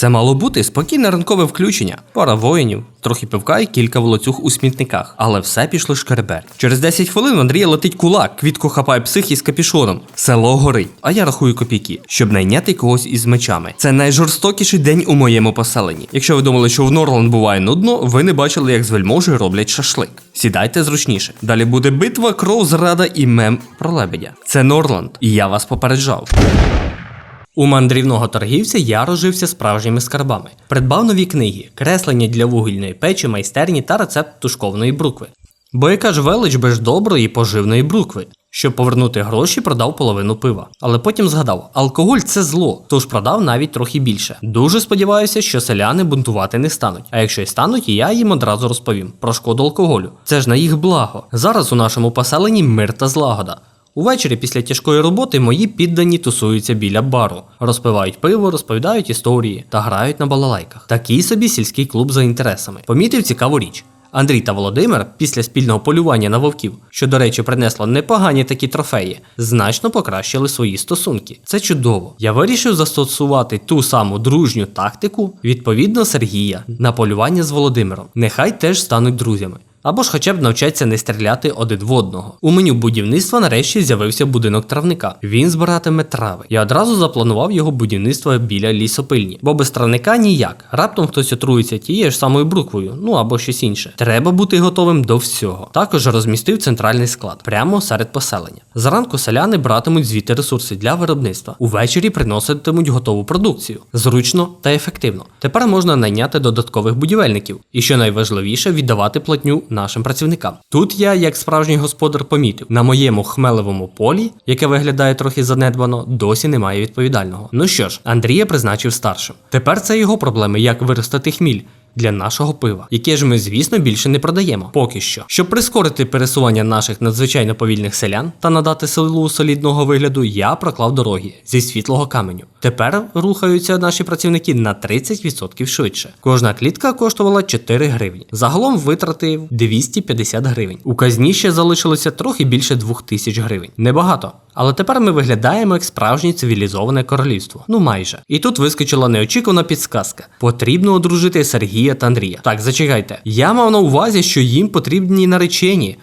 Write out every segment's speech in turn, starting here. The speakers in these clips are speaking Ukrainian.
Це мало бути спокійне ранкове включення, пара воїнів, трохи пивка і кілька волоцюг у смітниках. Але все пішло шкереберть. Через 10 хвилин в Андрія летить кулак, квітку хапає псих із капішоном. Село горить, а я рахую копійки, щоб найняти когось із мечами. Це найжорстокіший день у моєму поселенні. Якщо ви думали, що в Норланд буває нудно, ви не бачили, як з вельможею роблять шашлик. Сідайте зручніше. Далі буде битва, кров, зрада і мем про лебедя. Це Норланд, і я вас попереджав. У мандрівного торгівця я розжився справжніми скарбами. Придбав нові книги, креслення для вугільної печі, майстерні та рецепт тушкованої брукви. Бо яка ж велич без доброї поживної брукви. Щоб повернути гроші, продав половину пива. Але потім згадав, алкоголь це зло, тож продав навіть трохи більше. Дуже сподіваюся, що селяни бунтувати не стануть. А якщо й стануть, я їм одразу розповім про шкоду алкоголю. Це ж на їх благо. Зараз у нашому поселенні мир та злагода. Увечері після тяжкої роботи мої піддані тусуються біля бару, розпивають пиво, розповідають історії та грають на балалайках. Такий собі сільський клуб за інтересами. Помітив цікаву річ. Андрій та Володимир після спільного полювання на вовків, що, до речі, принесло непогані такі трофеї, значно покращили свої стосунки. Це чудово. Я вирішив застосувати ту саму дружню тактику, відповідно Сергія, на полювання з Володимиром. Нехай теж стануть друзями. Або ж хоча б навчаться не стріляти один в одного. У меню будівництва нарешті з'явився будинок травника. Він збиратиме трави. Я одразу запланував його будівництво біля лісопильні, бо без травника ніяк. Раптом хтось отруїться тією ж самою бруквою, ну або щось інше. Треба бути готовим до всього. Також розмістив центральний склад прямо серед поселення. Зранку селяни братимуть звідти ресурси для виробництва. Увечері приноситимуть готову продукцію. Зручно та ефективно. Тепер можна найняти додаткових будівельників. І що найважливіше, віддавати платню нашим працівникам. Тут я, як справжній господар, помітив, на моєму хмелевому полі, яке виглядає трохи занедбано, досі немає відповідального. Ну що ж, Андрія призначив старшим. Тепер це його проблеми, як виростати хміль. Для нашого пива, яке ж ми, звісно, більше не продаємо. Поки що. Щоб прискорити пересування наших надзвичайно повільних селян та надати селу солідного вигляду, я проклав дороги зі світлого каменю. Тепер рухаються наші працівники на 30% швидше. Кожна клітка коштувала 4 гривні. Загалом витратив 250 гривень. У казні ще залишилося трохи більше 2000 гривень. Небагато. Але тепер ми виглядаємо як справжнє цивілізоване королівство. Ну майже. І тут вискочила неочікувана підсказка. Потрібно одружити Сергія та Андрія. Так, зачекайте. Я мав на увазі, що їм потрібні наречені.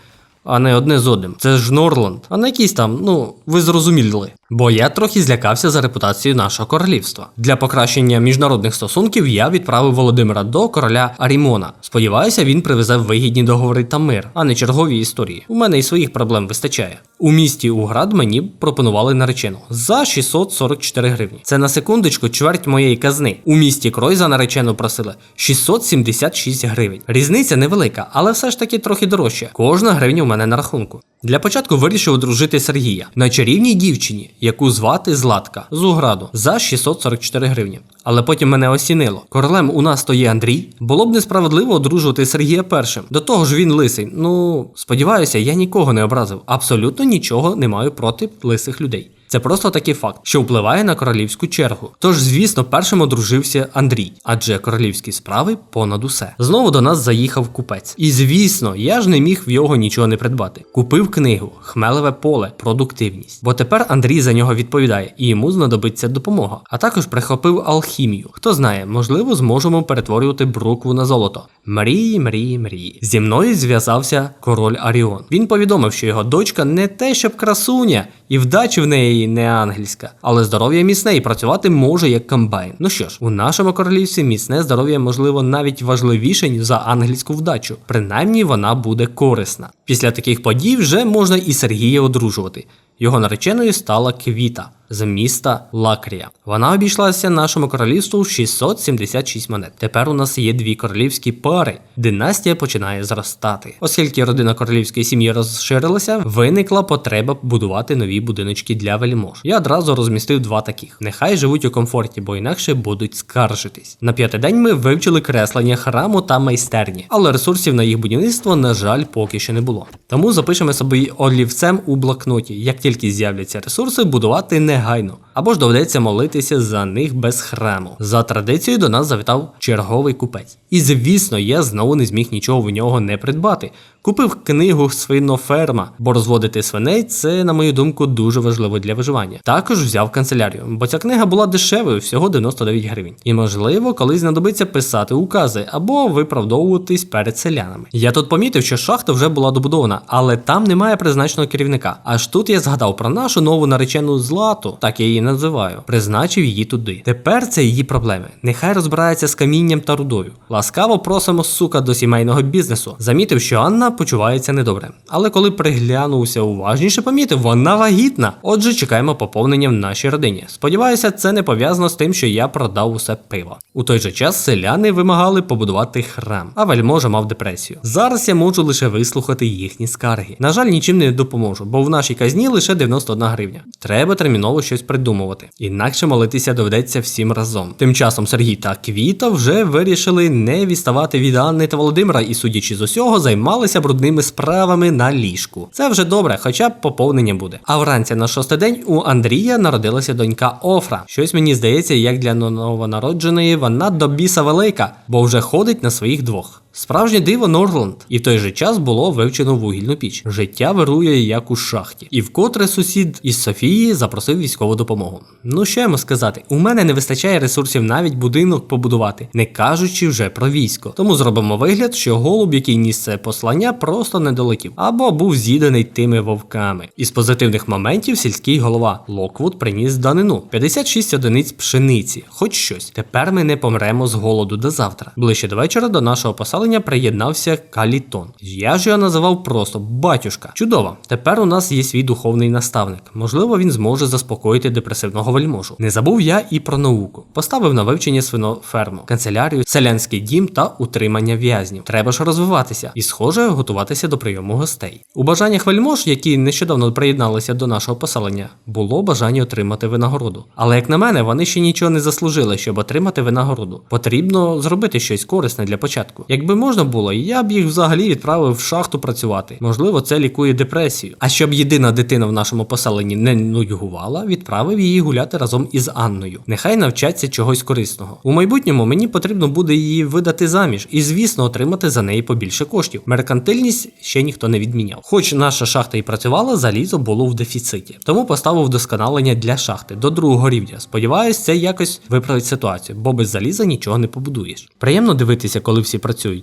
А не одне з одним. Це ж Норланд, а не якісь там, ну, ви зрозуміли. Бо я трохи злякався за репутацію нашого королівства. Для покращення міжнародних стосунків я відправив Володимира до короля Арімона. Сподіваюся, він привезе вигідні договори та мир, а не чергові історії. У мене і своїх проблем вистачає. У місті Уград мені пропонували наречену за 644 гривні. Це на секундочку чверть моєї казни. У місті Крой за наречену просили 676 гривень. Різниця невелика, але все ж таки трохи дорожче. Кожна гривня у мене на рахунку. Для початку вирішив одружити Сергія на чарівній дівчині, яку звати Златка з Уграду за 644 гривні. Але потім мене осінило. Королем у нас то є Андрій. Було б несправедливо одружувати Сергія першим. До того ж він лисий. Ну, сподіваюся, я нікого не образив. Абсолютно нічого не маю проти лисих людей. Це просто такий факт, що впливає на королівську чергу. Тож, звісно, першим одружився Андрій, адже королівські справи понад усе. Знову до нас заїхав купець. І звісно, я ж не міг в його нічого не придбати. Купив книгу Хмелеве поле, продуктивність. Бо тепер Андрій за нього відповідає, і йому знадобиться допомога. А також прихопив алхімію. Хто знає, можливо, зможемо перетворювати брукву на золото. Мрії, мрії, мрії. Зі мною зв'язався король Аріон. Він повідомив, що його дочка не те, щоб красуня, і вдача в неї не ангельська, але здоров'я міцне і працювати може як комбайн. Ну що ж, у нашому королівстві міцне здоров'я можливо навіть важливіше ніж за ангельську вдачу. Принаймні вона буде корисна. Після таких подій вже можна і Сергія одружувати. Його нареченою стала Квіта з міста Лакрія. Вона обійшлася нашому королівству в 676 монет. Тепер у нас є дві королівські пари. Династія починає зростати. Оскільки родина королівської сім'ї розширилася, виникла потреба будувати нові будиночки для вельмож. Я одразу розмістив два таких. Нехай живуть у комфорті, бо інакше будуть скаржитись. На п'ятий день ми вивчили креслення храму та майстерні, але ресурсів на їх будівництво, на жаль, поки що не було. Тому запишемо собі олівцем у блокноті. Як тільки з'являться ресурси, будувати негайно. Або ж доведеться молитися за них без храму. За традицією до нас завітав черговий купець. І звісно, я знову не зміг нічого в нього не придбати. Купив книгу Свиноферма, бо розводити свиней це, на мою думку, дуже важливо для виживання. Також взяв канцелярію, бо ця книга була дешевою, всього 99 гривень. І можливо, колись знадобиться писати укази або виправдовуватись перед селянами. Я тут помітив, що шахта вже була добудована, але там немає призначеного керівника. Аж тут я згадав про нашу нову наречену злату, так я її називаю, призначив її туди. Тепер це її проблеми. Нехай розбирається з камінням та рудою. Ласкаво просимо сука до сімейного бізнесу. Замітив, що Анна почувається недобре. Але коли приглянувся уважніше, помітив, вона вагітна. Отже, чекаємо поповнення в нашій родині. Сподіваюся, це не пов'язано з тим, що я продав усе пиво. У той же час селяни вимагали побудувати храм, а вельможа мав депресію. Зараз я можу лише вислухати їхні скарги. На жаль, нічим не допоможу, бо в нашій казні лише 91 гривня. Треба терміново щось придумувати. Інакше молитися доведеться всім разом. Тим часом Сергій та Квіта вже вирішили не відставати від Анни та Володимира і, судячи з усього, займалися брудними справами на ліжку. Це вже добре, хоча б поповнення буде. А вранці на шостий день у Андрія народилася донька Офра. Щось мені здається, як для новонародженої вона до біса велика, бо вже ходить на своїх двох. Справжнє диво Нордланд, і в той же час було вивчено вугільну піч. Життя вирує як у шахті. І вкотре сусід із Софії запросив військову допомогу. Ну що йому сказати, у мене не вистачає ресурсів навіть будинок побудувати, не кажучи вже про військо. Тому зробимо вигляд, що голуб, який ніс це послання, просто не долетів, або був з'їдений тими вовками. Із позитивних моментів сільський голова Локвуд приніс данину 56 одиниць пшениці, хоч щось. Тепер ми не помремо з голоду до завтра. Ближче до вечора до нашого поселення приєднався Калітон. Я ж його називав просто батюшка. Чудово. Тепер у нас є свій духовний наставник. Можливо, він зможе заспокоїти депресивного вельможу. Не забув я і про науку. Поставив на вивчення свиноферму, канцелярію, селянський дім та утримання в'язнів. Треба ж розвиватися і, схоже, готуватися до прийому гостей. У бажаннях вельмож, які нещодавно приєдналися до нашого поселення, було бажання отримати винагороду. Але як на мене, вони ще нічого не заслужили, щоб отримати винагороду. Потрібно зробити щось корисне для початку. Якби можна було, я б їх взагалі відправив в шахту працювати. Можливо, це лікує депресію. А щоб єдина дитина в нашому поселенні не нудьгувала, відправив її гуляти разом із Анною. Нехай навчаться чогось корисного. У майбутньому мені потрібно буде її видати заміж і, звісно, отримати за неї побільше коштів. Меркантильність ще ніхто не відміняв. Хоч наша шахта і працювала, залізо було в дефіциті. Тому поставив вдосконалення для шахти до другого рівня. Сподіваюсь, це якось виправить ситуацію, бо без заліза нічого не побудуєш. Приємно дивитися, коли всі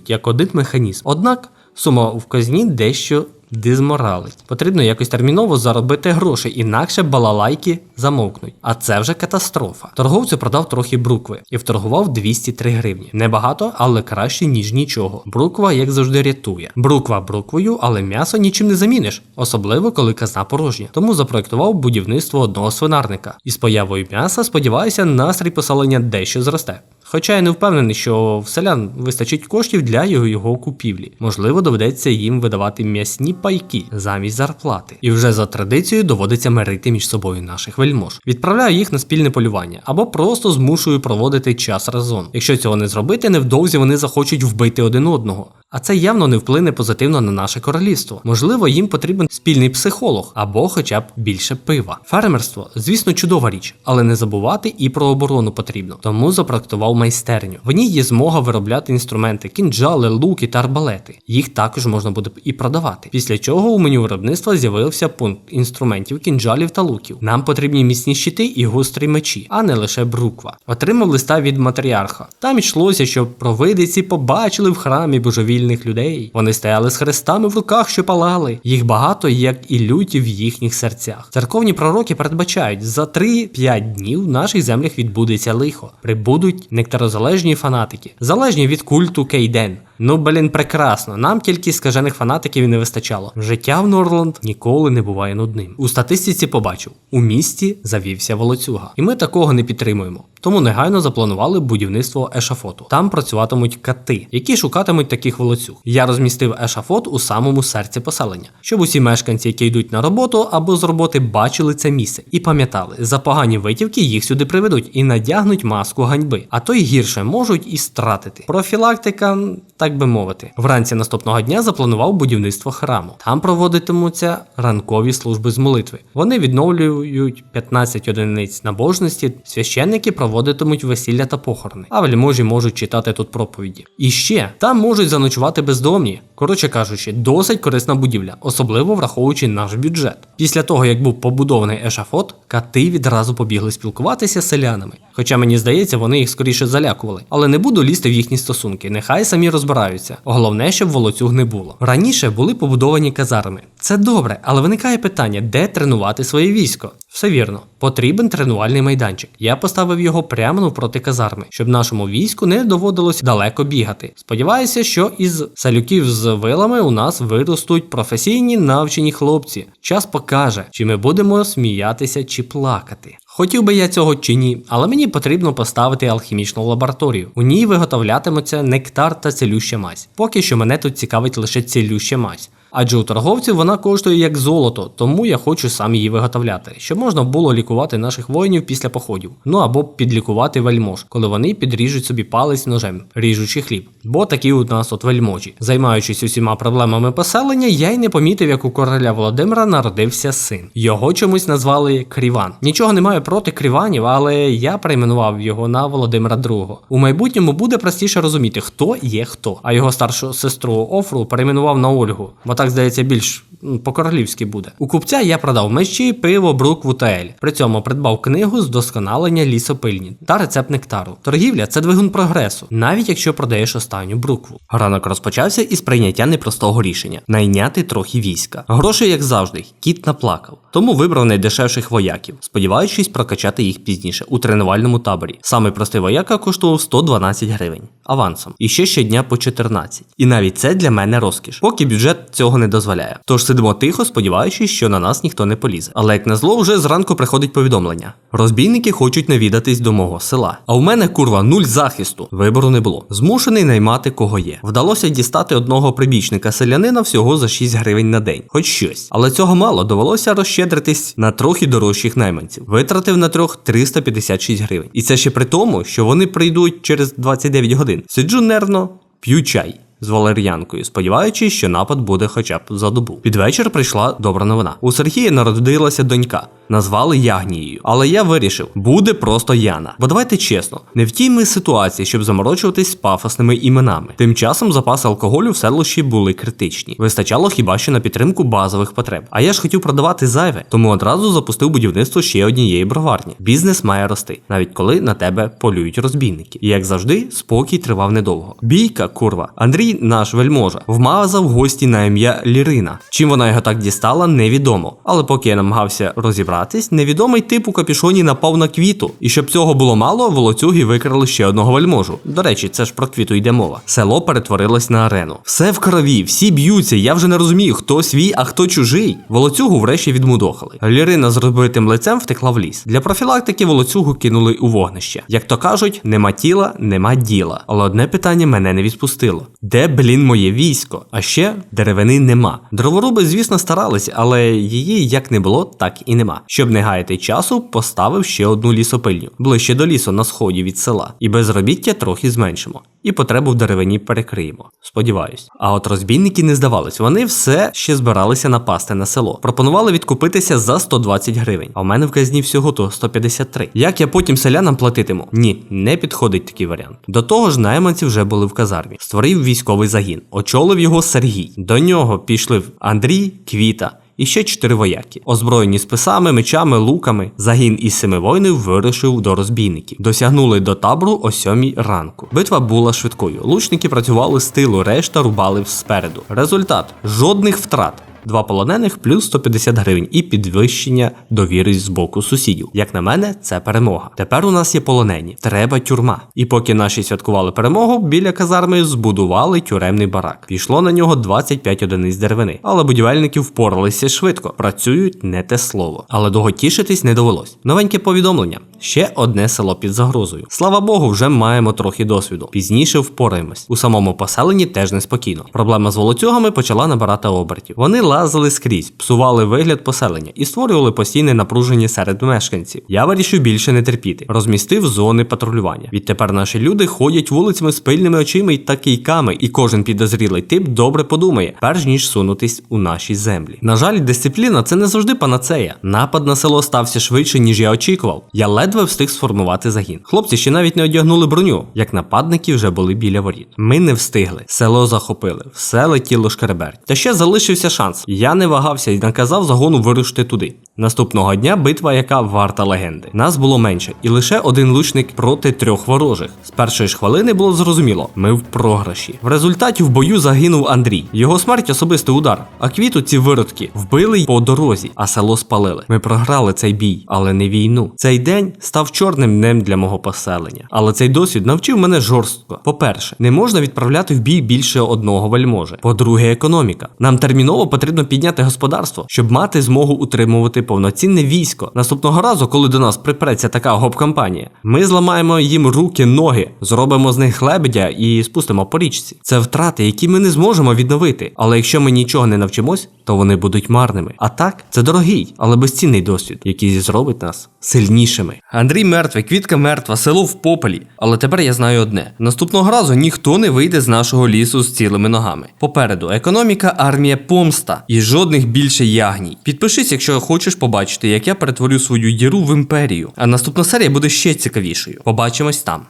працюють як один механізм. Однак сума в казні дещо дизморалить. Потрібно якось терміново заробити гроші, інакше балалайки замовкнуть. А це вже катастрофа. Торговцю продав трохи брукви і вторгував 203 гривні. Небагато, але краще, ніж нічого. Бруква, як завжди, рятує. Бруква бруквою, але м'ясо нічим не заміниш, особливо коли казна порожня. Тому запроектував будівництво одного свинарника. І з появою м'яса, сподіваюся, настрій поселення дещо зросте. Хоча я не впевнений, що в селян вистачить коштів для його, його купівлі. Можливо, доведеться їм видавати м'ясні пайки замість зарплати. І вже за традицією доводиться мирити між собою наших вельмож. Відправляю їх на спільне полювання або просто змушую проводити час разом. Якщо цього не зробити, невдовзі вони захочуть вбити один одного. А це явно не вплине позитивно на наше королівство. Можливо, їм потрібен спільний психолог або хоча б більше пива. Фермерство, звісно, чудова річ, але не забувати і про оборону потрібно. Тому запроектував майстерню. В ній є змога виробляти інструменти, кінджали, луки та арбалети. Їх також можна буде і продавати. Після чого у меню виробництва з'явився пункт інструментів, кінджалів та луків. Нам потрібні міцні щити і гострі мечі, а не лише бруква. Отримав листа від матріарха. Там йшлося, щоб провидиці побачили в храмі божевільних людей. Вони стояли з хрестами в руках, що палали. Їх багато, як і люті в їхніх серцях. Церковні пророки передбачають, за 3-5 днів в наших землях відбудеться лихо. Прибудуть нектарозалежні фанатики, залежні від культу Кейден. Ну, блін, прекрасно. Нам тільки скажених фанатиків і не вистачало. Життя в Норланд ніколи не буває нудним. У статистиці побачив, у місті завівся волоцюга. І ми такого не підтримуємо. Тому негайно запланували будівництво ешафоту. Там працюватимуть кати, які шукатимуть таких волоцюг. Я розмістив ешафот у самому серці поселення, щоб усі мешканці, які йдуть на роботу або з роботи, бачили це місце і пам'ятали, за погані витівки їх сюди приведуть і надягнуть маску ганьби, а то й гірше можуть і стратити. Профілактика так би мовити. Вранці наступного дня запланував будівництво храму. Там проводитимуться ранкові служби з молитви. Вони відновлюють 15 одиниць набожності, священники проводитимуть весілля та похорони, а вельможі можуть читати тут проповіді. І ще там можуть заночувати бездомні. Коротше кажучи, досить корисна будівля, особливо враховуючи наш бюджет. Після того, як був побудований ешафот, кати відразу побігли спілкуватися з селянами. Хоча мені здається, вони їх скоріше залякували. Але не буду лізти в їхні стосунки, нехай самі розбираються. Головне, щоб волоцюг не було. Раніше були побудовані казарми. Це добре, але виникає питання, де тренувати своє військо. Все вірно, потрібен тренувальний майданчик. Я поставив його прямо навпроти казарми, щоб нашому війську не доводилось далеко бігати. Сподіваюся, що із салюків з вилами у нас виростуть професійні навчені хлопці. Час покаже, чи ми будемо сміятися чи плакати. Хотів би я цього чи ні, але мені потрібно поставити алхімічну лабораторію. У ній виготовлятиметься нектар та цілюща мазь. Поки що мене тут цікавить лише цілюща мазь. Адже у торговців вона коштує як золото, тому я хочу сам її виготовляти, щоб можна було лікувати наших воїнів після походів. Ну або підлікувати вельмож, коли вони підріжуть собі палець ножем, ріжучи хліб. Бо такі у нас от вельможі. Займаючись усіма проблемами поселення, я й не помітив, як у короля Володимира народився син. Його чомусь назвали Кріван. Нічого не маю проти Кріванів, але я перейменував його на Володимира II. У майбутньому буде простіше розуміти, хто є хто. А його старшу сестру Офру перейменував на Ольгу, бо так здається більш по-королівськи буде. У купця я продав мечі, пиво, брукву та ель. При цьому придбав книгу з досконалення лісопильні та рецепт нектару. Торгівля це двигун прогресу, навіть якщо продаєш останню брукву. Ранок розпочався із прийняття непростого рішення найняти трохи війська. Грошей, як завжди, кіт наплакав. Тому вибрав найдешевших вояків, сподіваючись прокачати їх пізніше у тренувальному таборі. Самий простий вояка коштував 112 гривень авансом, і ще щодня по 14. І навіть це для мене розкіш, поки бюджет цього не дозволяє. Тож сидимо тихо, сподіваючись, що на нас ніхто не полізе. Але як на зло, вже зранку приходить повідомлення: розбійники хочуть навідатись до мого села. А у мене курва нуль захисту. Вибору не було. Змушений наймати кого є. Вдалося дістати одного прибічника селянина всього за 6 гривень на день, хоч щось. Але цього мало довелося розщедритись на трохи дорожчих найманців. Витратив на трьох 356 гривень. І це ще при тому, що вони прийдуть через 29 годин. Сиджу нервно, п'ю чай. З валер'янкою, сподіваючись, що напад буде хоча б за добу. Під вечір прийшла добра новина. У Сергія народилася донька, назвали Ягнією. Але я вирішив, буде просто Яна. Бо давайте чесно, не в тій ми ситуації, щоб заморочуватись з пафосними іменами. Тим часом запаси алкоголю в селищі були критичні. Вистачало хіба що на підтримку базових потреб. А я ж хотів продавати зайве, тому одразу запустив будівництво ще однієї броварні. Бізнес має рости, навіть коли на тебе полюють розбійники. І як завжди, спокій тривав недовго. Бійка, курва. Андрій, наш вельможа, вмазав гості на ім'я Лірина. Чим вона його так дістала, невідомо. Але поки я намагався розібратись, невідомий тип у капішоні напав на квіту. І щоб цього було мало, волоцюги викрали ще одного вельможу. До речі, це ж про квіту йде мова. Село перетворилось на арену. Все в крові, всі б'ються. Я вже не розумію, хто свій, а хто чужий. Волоцюгу врешті відмудохали. Лірина з розбитим лицем втекла в ліс. Для профілактики волоцюгу кинули у вогнище. Як то кажуть, нема тіла, нема діла. Але одне питання мене не відпустило: де, блін, моє військо? А ще деревини нема. Дроворуби, звісно, старались, але її як не було, так і нема. Щоб не гаяти часу, поставив ще одну лісопильню ближче до лісу на сході від села. І безробіття трохи зменшимо. І потребу в деревині перекриємо. Сподіваюсь. А от розбійники не здавались. Вони все ще збиралися напасти на село. Пропонували відкупитися за 120 гривень. А в мене в казні всього то 153. Як я потім селянам платитиму? Ні, не підходить такий варіант. До того ж, найманці вже були в казармі. Створив військовий загін. Очолив його Сергій. До нього пішли Андрій, Квіта. І ще чотири вояки, озброєні списами, мечами, луками. Загін із семи воїнів вирушив до розбійників. Досягнули до табору о сьомій ранку. Битва була швидкою. Лучники працювали з тилу, решта рубали спереду. Результат жодних втрат. Два полонених плюс 150 гривень і підвищення довіри з боку сусідів. Як на мене, це перемога. Тепер у нас є полонені. Треба тюрма. І поки наші святкували перемогу, біля казарми збудували тюремний барак. Пішло на нього 25 одиниць деревини. Але будівельники впоралися швидко. Працюють не те слово. Але довго тішитись не довелось. Новеньке повідомлення. Ще одне село під загрозою. Слава Богу, вже маємо трохи досвіду. Пізніше впораємось. У самому поселенні теж неспокійно. Проблема з волоцюгами почала набирати обертів. Вони лазили скрізь, псували вигляд поселення і створювали постійне напруження серед мешканців. Я вирішив більше не терпіти. Розмістив зони патрулювання. Відтепер наші люди ходять вулицями з пильними очима та кийками, і кожен підозрілий тип добре подумає, перш ніж сунутись у наші землі. На жаль, дисципліна це не завжди панацея. Напад на село стався швидше, ніж я очікував. Я ледве встиг сформувати загін. Хлопці ще навіть не одягнули броню, як нападники вже були біля воріт. Ми не встигли. Село захопили, все летіло шкереберть. Та ще залишився шанс. Я не вагався і наказав загону вирушити туди. Наступного дня битва, яка варта легенди. Нас було менше, і лише один лучник проти трьох ворожих. З першої ж хвилини було зрозуміло, ми в програші. В результаті в бою загинув Андрій. Його смерть особистий удар. А квіту ці виродки вбили й по дорозі, а село спалили. Ми програли цей бій, але не війну. Цей день став чорним днем для мого поселення. Але цей досвід навчив мене жорстко. По-перше, не можна відправляти в бій більше одного вельможи. По-друге, економіка. Нам терміново потрібно підняти господарство, щоб мати змогу утримувати повноцінне військо. Наступного разу, коли до нас припреться така гоп-кампанія, ми зламаємо їм руки, ноги, зробимо з них лебедя і спустимо по річці. Це втрати, які ми не зможемо відновити. Але якщо ми нічого не навчимось, то вони будуть марними. А так, це дорогий, але безцінний досвід, який зробить нас сильнішими. Андрій мертвий, квітка мертва, село в попелі. Але тепер я знаю одне: наступного разу ніхто не вийде з нашого лісу з цілими ногами. Попереду економіка, армія, помста і жодних більше ягній. Підпишись, якщо хочеш побачити, як я перетворю свою діру в імперію. А наступна серія буде ще цікавішою. Побачимось там.